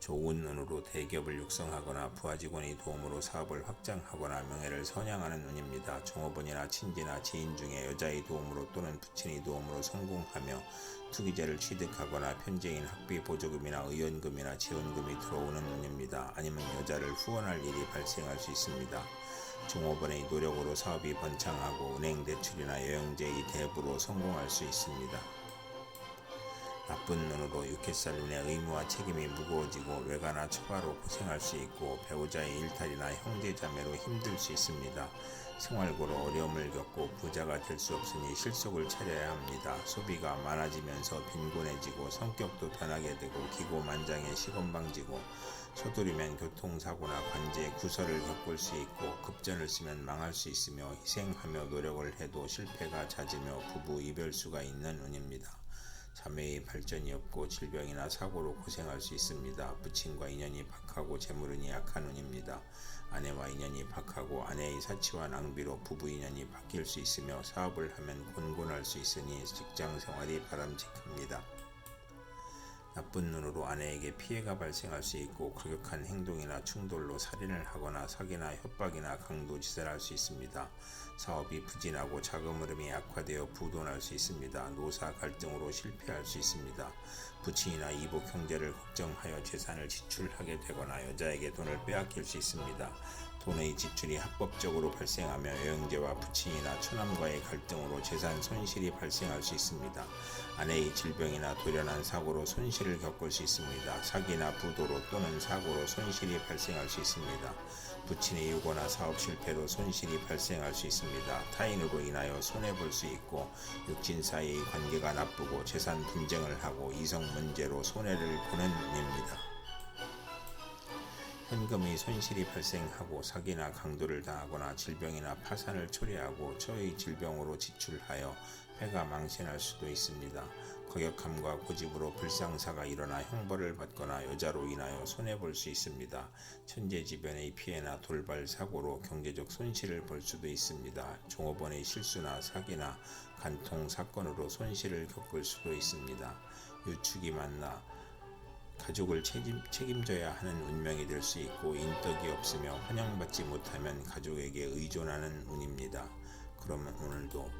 좋은 운으로 대기업을 육성하거나 부하 직원의 도움으로 사업을 확장하거나 명예를 선양하는 운입니다. 종업원이나 친지나 지인 중에 여자의 도움으로 또는 부친의 도움으로 성공하며 투기자를 취득하거나 편제인 학비 보조금이나 의원금이나 지원금이 들어오는 운입니다. 아니면 여자를 후원할 일이 발생할 수 있습니다. 종업원의 노력으로 사업이 번창하고 은행 대출이나 여행제의 대부로 성공할 수 있습니다. 나쁜 눈으로 육회살 눈의 의무와 책임이 무거워지고 외가나 처가로 고생할 수 있고 배우자의 일탈이나 형제자매로 힘들 수 있습니다. 생활고로 어려움을 겪고 부자가 될 수 없으니 실속을 차려야 합니다. 소비가 많아지면서 빈곤해지고 성격도 변하게 되고 기고만장해 시건방지고 서두르면 교통사고나 관제 구설을 겪을 수 있고 급전을 쓰면 망할 수 있으며 희생하며 노력을 해도 실패가 잦으며 부부 이별수가 있는 운입니다. 자매의 발전이 없고 질병이나 사고로 고생할 수 있습니다. 부친과 인연이 박하고 재물운이 약한 운입니다. 아내와 인연이 박하고 아내의 사치와 낭비로 부부 인연이 바뀔 수 있으며 사업을 하면 곤곤할 수 있으니 직장 생활이 바람직합니다. 나쁜 눈으로 아내에게 피해가 발생할 수 있고 과격한 행동이나 충돌로 살인을 하거나 사기나 협박이나 강도짓을 할수 있습니다. 사업이 부진하고 자금 흐름이 악화되어 부도날 수 있습니다. 노사 갈등으로 실패할 수 있습니다. 부친이나 이복 형제를 걱정하여 재산을 지출하게 되거나 여자에게 돈을 빼앗길 수 있습니다. 돈의 지출이 합법적으로 발생하며 여행제와 부친이나 처남과의 갈등으로 재산 손실이 발생할 수 있습니다. 아내의 질병이나 돌연한 사고로 손실을 겪을 수 있습니다. 사기나 부도로 또는 사고로 손실이 발생할 수 있습니다. 부친의 유고나 사업 실패로 손실이 발생할 수 있습니다. 타인으로 인하여 손해볼 수 있고 육진 사이의 관계가 나쁘고 재산 분쟁을 하고 이성 문제로 손해를 보는 운입니다. 현금의 손실이 발생하고 사기나 강도를 당하거나 질병이나 파산을 초래하고 처의 질병으로 지출하여 폐가 망신할 수도 있습니다. 거역함과 고집으로 불상사가 일어나 형벌을 받거나 여자로 인하여 손해볼 수 있습니다. 천재지변의 피해나 돌발 사고로 경제적 손실을 볼 수도 있습니다. 종업원의 실수나 사기나 간통 사건으로 손실을 겪을 수도 있습니다. 유축이 만나 가족을 책임, 책임져야 하는 운명이 될 수 있고 인덕이 없으며 환영받지 못하면 가족에게 의존하는 운입니다. 그러면 오늘도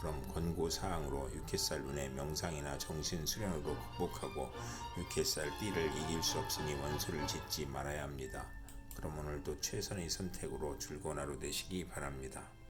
그럼 권고 사항으로 육회살 운의 명상이나 정신 수련으로 극복하고 육회살 띠를 이길 수 없으니 원수를 짓지 말아야 합니다. 그럼 오늘도 최선의 선택으로 줄곧 하루 되시기 바랍니다.